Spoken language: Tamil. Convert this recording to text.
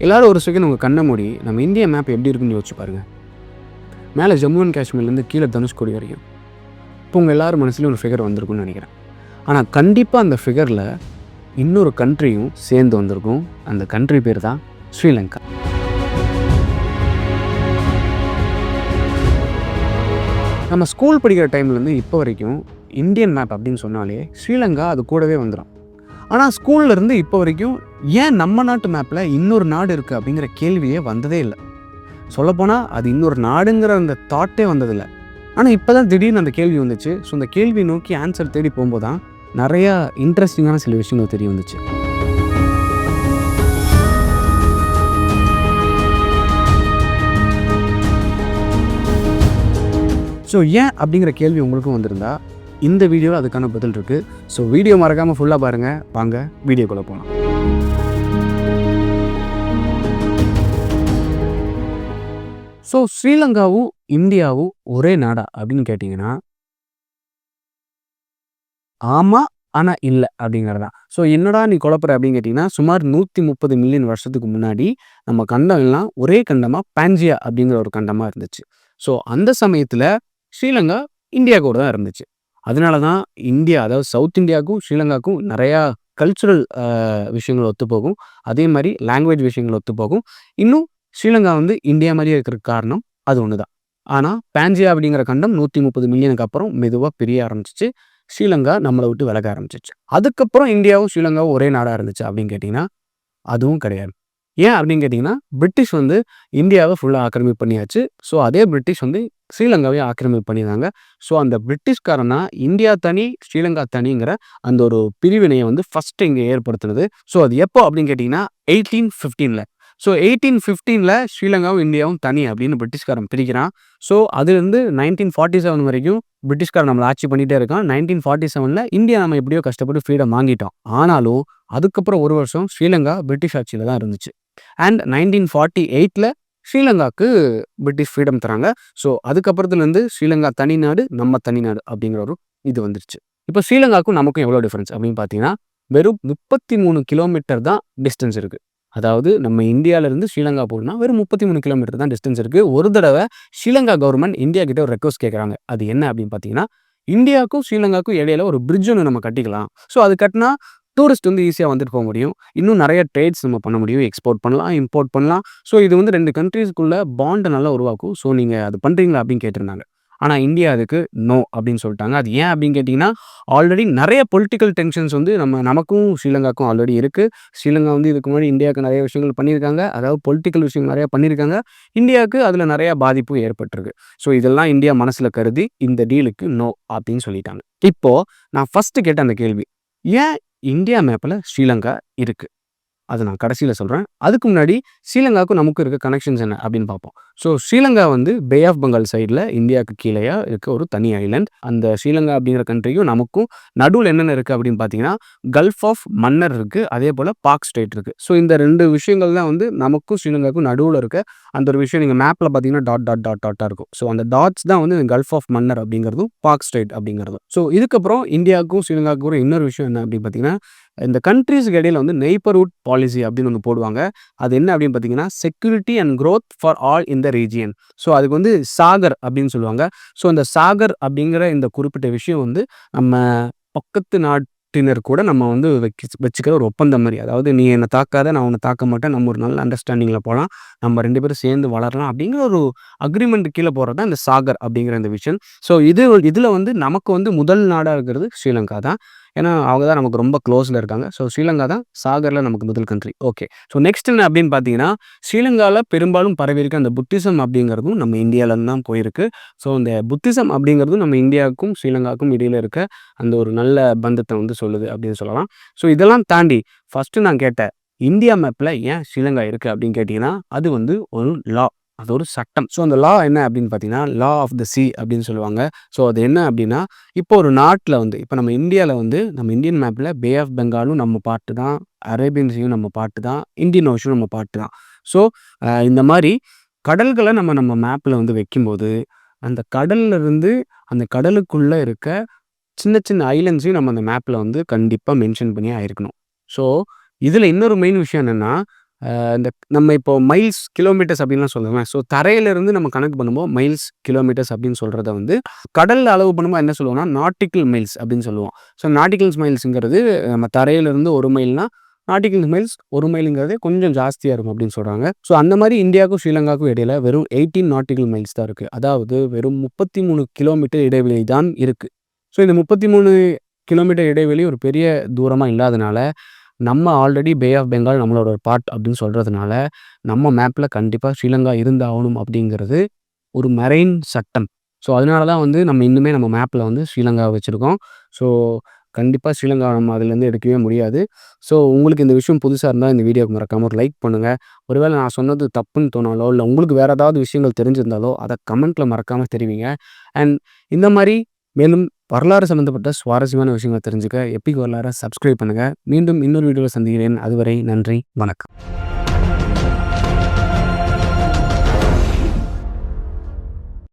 எல்லாரும் ஒரு செகண்ட் உங்கள் கண்ணை மூடி நம்ம இந்திய மேப் எப்படி இருக்குன்னு யோசிச்சு பாருங்கள் மேலே ஜம்மு அண்ட் காஷ்மீர்லேருந்து கீழே தனுஷ்கோடி வரைக்கும் இப்போ உங்கள் எல்லோரும் மனசுலையும் ஒரு ஃபிகர் வந்திருக்கும்னு நினைக்கிறேன். ஆனால் கண்டிப்பாக அந்த ஃபிகரில் இன்னொரு கண்ட்ரியும் சேர்ந்து வந்திருக்கும். அந்த கண்ட்ரி பேர் தான் ஸ்ரீலங்கா. நம்ம ஸ்கூல் படிக்கிற டைம்லேருந்து இப்போ வரைக்கும் இந்தியன் மேப் அப்படின்னு சொன்னாலே ஸ்ரீலங்கா அது கூடவே வந்துடும் ஆனால் ஸ்கூல்லேருந்து இப்போ வரைக்கும் ஏன் நம்ம நாட்டு மேப்பில் இன்னொரு நாடு இருக்குது அப்படிங்கிற கேள்வியே வந்ததே இல்லை. சொல்லப்போனால் அது இன்னொரு நாடுங்கிற அந்த தாட்டே வந்ததில்லை. ஆனால் இப்போ தான் திடீர்னு அந்த கேள்வி வந்துச்சு. ஸோ அந்த கேள்வி நோக்கி ஆன்சர் தேடி போகும்போது தான் நிறையா இன்ட்ரெஸ்டிங்கான சில விஷயங்கள் தெரிய வந்துச்சு. ஸோ ஏன் அப்படிங்கிற கேள்வி உங்களுக்கும் வந்திருந்தா இந்த வீடியோவில் அதுக்கான பதில் இருக்குது ஸோ வீடியோ மறக்காமல் ஃபுல்லாக பாருங்கள் வாங்க வீடியோக்குள்ளே போகலாம் ஸோ ஸ்ரீலங்காவும் இந்தியாவும் ஒரே நாடா அப்படின்னு கேட்டிங்கன்னா ஆமாம் ஆனால் இல்லை அப்படிங்கிறதா. ஸோ என்னடா நீ குழப்பற அப்படின்னு கேட்டிங்கன்னா சுமார் நூற்றி முப்பது மில்லியன் வருஷத்துக்கு முன்னாடி நம்ம கண்டம் எல்லாம் ஒரே கண்டமாக பாஞ்சியா அப்படிங்கிற ஒரு கண்டமாக இருந்துச்சு. ஸோ அந்த சமயத்தில் ஸ்ரீலங்கா இந்தியா கூட தான் இருந்துச்சு. அதனால தான் இந்தியா அதாவது சவுத் இந்தியாவுக்கும் ஸ்ரீலங்காவுக்கும் நிறையா கல்ச்சுரல் விஷயங்கள் ஒத்து போகும். அதே மாதிரி லாங்குவேஜ் விஷயங்கள் ஒத்து போகும். இன்னும் ஸ்ரீலங்கா வந்து இந்தியா மாதிரியே இருக்கிற காரணம் அது ஒன்று தான். ஆனால் பேஞ்சியா அப்படிங்கிற கண்டம் நூற்றி முப்பது மில்லியனுக்கு அப்புறம் மெதுவாக பிரிய ஆரம்பிச்சிச்சு. ஸ்ரீலங்கா நம்மளை விட்டு விலக ஆரம்பிச்சிச்சு. அதுக்கப்புறம் இந்தியாவும் ஸ்ரீலங்காவும் ஒரே நாடாக இருந்துச்சு அப்படின்னு கேட்டிங்கன்னா அதுவும் கிடையாது. ஏன் அப்படின்னு கேட்டிங்கன்னா பிரிட்டிஷ் வந்து இந்தியாவை ஃபுல்லாக ஆக்கிரமிப்பு பண்ணியாச்சு. ஸோ அதே பிரிட்டிஷ் வந்து ஸ்ரீலங்காவையும் ஆக்கிரமிப்பு பண்ணியிருந்தாங்க. ஸோ அந்த பிரிட்டிஷ்காரனா இந்தியா தனி ஸ்ரீலங்கா தனிங்கிற அந்த ஒரு பிரிவினையை வந்து ஃபஸ்ட்டு இங்கே ஏற்படுத்துனது. ஸோ அது எப்போ அப்படின்னு கேட்டிங்கன்னா எயிட்டீன் ஃபிஃப்டீனில் ஸோ எயிட்டீன் ஃபிஃப்டீனில் ஸ்ரீலங்காவும் இந்தியாவும் தனி அப்படின்னு பிரிட்டிஷ்காரன் பிரிக்கிறான். ஸோ அதுலேருந்து நைன்டீன் ஃபார்ட்டி செவன் வரைக்கும் பிரிட்டிஷ்காரன் நம்மளை ஆட்சி பண்ணிகிட்டே இருக்கான். நைன்டீன் ஃபார்ட்டி செவனில் இந்தியா நம்ம எப்படியோ கஷ்டப்பட்டு ஃப்ரீடம் வாங்கிட்டோம். ஆனாலும் அதுக்கப்புறம் ஒரு வருஷம் ஸ்ரீலங்கா பிரிட்டிஷ் ஆட்சியில் தான் இருந்துச்சு. அண்ட் நைன்டீன் ஃபார்ட்டி எயிட்டில் ஸ்ரீலங்காவுக்கு பிரிட்டிஷ் ஃப்ரீடம் தராங்க. ஸோ அதுக்கப்புறத்துலேருந்து ஸ்ரீலங்கா தனிநாடு நம்ம தனிநாடு அப்படிங்கிற ஒரு இது வந்துருச்சு. இப்போ ஸ்ரீலங்காவுக்கும் நமக்கும் எவ்வளோ டிஃப்ரென்ஸ் அப்படின்னு பார்த்தீங்கன்னா வெறும் முப்பத்தி மூணு கிலோமீட்டர் தான் டிஸ்டன்ஸ் இருக்குது அதாவது நம்ம இந்தியாவிலேருந்து ஸ்ரீலங்கா போகணும்னா வெறும் முப்பத்தி மூணு கிலோமீட்டர் தான் டிஸ்டன்ஸ் இருக்குது ஒரு தடவை ஸ்ரீலங்கா கவர்மெண்ட் இந்தியா கிட்ட ஒரு ரெக்வஸ்ட் கேட்குறாங்க அது என்ன அப்படின்னு பார்த்தீங்கன்னா இந்தியாவுக்கும் ஸ்ரீலங்காவுக்கும் இடையில ஒரு பிரிட்ஜ் ஒன்று நம்ம கட்டிக்கலாம். ஸோ அது கட்டினா டூரிஸ்ட் வந்து ஈஸியாக வந்துட்டு போக முடியும். இன்னும் நிறைய ட்ரேட்ஸ் நம்ம பண்ண முடியும். எக்ஸ்போர்ட் பண்ணலாம் இம்போர்ட் பண்ணலாம். ஸோ இது வந்து ரெண்டு கண்ட்ரீஸ்க்குள்ள பாண்டை நல்லா உருவாக்கும். ஸோ நீங்கள் அது பண்ணுறீங்களா அப்படின்னு கேட்டிருந்தாங்க. ஆனால் இந்தியா அதுக்கு நோ அப்படின்னு சொல்லிட்டாங்க. அது ஏன் அப்படின்னு கேட்டிங்கன்னா ஆல்ரெடி நிறைய பொலிட்டிக்கல் டென்ஷன்ஸ் வந்து நம்ம நமக்கும் ஸ்ரீலங்காக்கும் ஆல்ரெடி இருக்குது ஸ்ரீலங்கா வந்து இதுக்கு முன்னாடி இந்தியாவுக்கு நிறைய விஷயங்கள் பண்ணியிருக்காங்க. அதாவது பொலிட்டிக்கல் விஷயங்கள் நிறையா பண்ணியிருக்காங்க. இந்தியாவுக்கு அதில் நிறையா பாதிப்பும் ஏற்பட்டிருக்கு. ஸோ இதெல்லாம் இந்தியா மனசில் கருதி இந்த டீலுக்கு நோ அப்படின்னு சொல்லிட்டாங்க. இப்போது நான் ஃபஸ்ட்டு கேட்ட அந்த கேள்வி ஏன் இந்தியா மேப்பில் ஸ்ரீலங்கா இருக்குது அது நான் கடைசியில் சொல்கிறேன் அதுக்கு முன்னாடி ஸ்ரீலங்காவுக்கும் நமக்கு இருக்க கனெக்ஷன்ஸ் என்ன அப்படின்னு பார்ப்போம். ஸோ ஸ்ரீலங்கா வந்து பே ஆஃப் பெங்கால் சைடில் இந்தியாவுக்கு கீழேயா இருக்க ஒரு தனி ஐலண்ட் அந்த ஸ்ரீலங்கா அப்படிங்கிற கண்ட்ரியும் நமக்கும் நடுவில் என்னென்ன இருக்குது அப்படின்னு பார்த்தீங்கன்னா கல்ஃப் ஆஃப் மன்னர் இருக்குது அதே போல் பாக் ஸ்டேட் இருக்குது ஸோ இந்த ரெண்டு விஷயங்கள் தான் வந்து நமக்கும் ஸ்ரீலங்காவுக்கும் நடுவில் இருக்க அந்த ஒரு விஷயம் நீங்கள் மேப்பில் பார்த்தீங்கன்னா டாட் டாட் டாட் டாட்டாக இருக்கும். ஸோ அந்த டாட்ஸ் தான் வந்து கல்ஃப் ஆஃப் மன்னர் அப்படிங்கிறதும் பாக் ஸ்டேட் அப்படிங்கிறதும். ஸோ இதுக்கப்புறம் இந்தியாவுக்கும் ஸ்ரீலங்காவுக்கும் இன்னொரு விஷயம் என்ன அப்படின்னு பார்த்தீங்கன்னா இந்த கண்ட்ரீஸ்க்கு இடையில வந்து நெய்பர்ஹுட் பாலிசி அப்படின்னு ஒன்று போடுவாங்க. அது என்ன அப்படின்னு பார்த்தீங்கன்னா security and growth for all இந்த ரீஜியன் ஸோ அதுக்கு வந்து சாகர் அப்படின்னு சொல்லுவாங்க. ஸோ இந்த சாகர் அப்படிங்கிற இந்த குறிப்பிட்ட விஷயம் வந்து நம்ம பக்கத்து நாட்டினர் கூட நம்ம வந்து வைக்க வச்சுக்கிற ஒரு ஒப்பந்தம் மாதிரி. அதாவது நீ என்னை தாக்காத நான் உன்னை தாக்க மாட்டேன் நம்ம ஒரு நல்ல அண்டர்ஸ்டாண்டிங்கில் போகலாம் நம்ம ரெண்டு பேரும் சேர்ந்து வளரலாம் அப்படிங்கிற ஒரு அக்ரிமெண்ட் கீழே போகிறது தான் இந்த சாகர் அப்படிங்கிற இந்த விஷயம். ஸோ இது இதில் வந்து நமக்கு வந்து முதல் நாடாக இருக்கிறது ஸ்ரீலங்கா தான். ஏன்னா அவங்க தான் நமக்கு ரொம்ப க்ளோஸில் இருக்காங்க. ஸோ ஸ்ரீலங்கா தான் சாகரில் நமக்கு முதல் கண்ட்ரி ஓகே ஸோ நெக்ஸ்ட் என்ன அப்படின்னு பார்த்தீங்கன்னா ஸ்ரீலங்காவில் பெரும்பாலும் பரவி இருக்க அந்த புத்திசம் அப்படிங்கிறதும் நம்ம இந்தியாவிலேருந்து தான் போயிருக்கு. ஸோ இந்த புத்திசம் அப்படிங்கிறதும் நம்ம இந்தியாவுக்கும் ஸ்ரீலங்காவுக்கும் இடையில இருக்க அந்த ஒரு நல்ல பந்தத்தை வந்து சொல்லுது அப்படின்னு சொல்லலாம். ஸோ இதெல்லாம் தாண்டி ஃபஸ்ட்டு நான் கேட்டேன் இந்தியா மேப்பில் ஏன் ஸ்ரீலங்கா இருக்குது அப்படின்னு கேட்டிங்கன்னா அது வந்து ஒரு லா அது ஒரு சட்டம். ஸோ அந்த லா என்ன அப்படின்னு பார்த்தீங்கன்னா லா ஆஃப் த சி அப்படின்னு சொல்லுவாங்க. ஸோ அது என்ன அப்படின்னா இப்போ ஒரு நாட்டில் வந்து இப்போ நம்ம இந்தியாவில் வந்து நம்ம இந்தியன் மேப்பில் பே ஆஃப் பெங்காலும் நம்ம பாட்டு தான் அரேபியன் சீயும் நம்ம பாட்டு தான் இந்தியன் ஓஷனும் நம்ம பாட்டு தான். ஸோ இந்த மாதிரி கடல்களை நம்ம நம்ம மேப்பில் வந்து வைக்கும்போது அந்த கடல்ல இருந்து அந்த கடலுக்குள்ளே இருக்க சின்ன சின்ன ஐலண்ட்ஸையும் நம்ம அந்த மேப்பில் வந்து கண்டிப்பாக மென்ஷன் பண்ணி ஆயிருக்கணும். ஸோ இதில் இன்னொரு மெயின் விஷயம் என்னென்னா இந்த நம்ம இப்போ மைல்ஸ், கிலோமீட்டர்ஸ் அப்படின்லாம் சொல்லுவேன். ஸோ தரையிலேருந்து நம்ம கணக்கு பண்ணும்போது மைல்ஸ், கிலோமீட்டர்ஸ் அப்படின்னு சொல்கிறத வந்து கடல் அளவு பண்ணும்போது என்ன சொல்லுவோம்னா, நாட்டிக்கல் மைல்ஸ் அப்படின்னு சொல்லுவோம். ஸோ நாட்டிக்கல்ஸ் மைல்ஸ்ங்கிறது நம்ம தரையிலேருந்து ஒரு மைல்னால் நாட்டிக்கல் மைல்ஸ் ஒரு மைலுங்கிறதே கொஞ்சம் ஜாஸ்தியாக இருக்கும் அப்படின்னு சொல்கிறாங்க ஸோ அந்த மாதிரி இந்தியாவுக்கும், ஸ்ரீலங்காவுக்கும் இடையில வெறும் 18 நாட்டிக்கல் மைல்ஸ் தான் இருக்குது அதாவது வெறும் 33 கிலோமீட்டர் இடைவெளி தான் இருக்குது ஸோ இந்த 33 கிலோமீட்டர் இடைவெளி ஒரு பெரிய தூரமாக இல்லாதனால, நம்ம ஆல்ரெடி பே ஆஃப் பெங்கால் நம்மளோட ஒரு பார்ட் அப்படின்னு சொல்கிறதுனால நம்ம மேப்பில் கண்டிப்பாக ஸ்ரீலங்கா இருந்தாகணும் அப்படிங்கிறது ஒரு மெரைன் சட்டம். ஸோ அதனால தான் வந்து நம்ம இன்னுமே நம்ம மேப்பில் வந்து ஸ்ரீலங்கா வச்சுருக்கோம் ஸோ கண்டிப்பாக ஸ்ரீலங்கா நம்ம அதுலேருந்து எடுக்கவே முடியாது. ஸோ உங்களுக்கு இந்த விஷயம் புதுசாக இருந்தால் இந்த வீடியோக்கு மறக்காமல் ஒரு லைக் பண்ணுங்கள் ஒருவேளை நான் சொன்னது தப்புன்னு தோணாலோ, இல்லை உங்களுக்கு வேறு ஏதாவது விஷயங்கள் தெரிஞ்சிருந்தாலோ, அதை கமெண்ட்டில் மறக்காமல் தெரிவிங்க. அண்ட் இந்த மாதிரி மேலும் வரலாறு சம்மந்தப்பட்ட சுவாரஸ்யமான விஷயங்களை தெரிஞ்சுக்க எப்பிக் வரலாறு சப்ஸ்கிரைப் பண்ணுங்கள் மீண்டும் இன்னொரு வீடியோவில் சந்திக்கிறேன். அதுவரை நன்றி, வணக்கம்.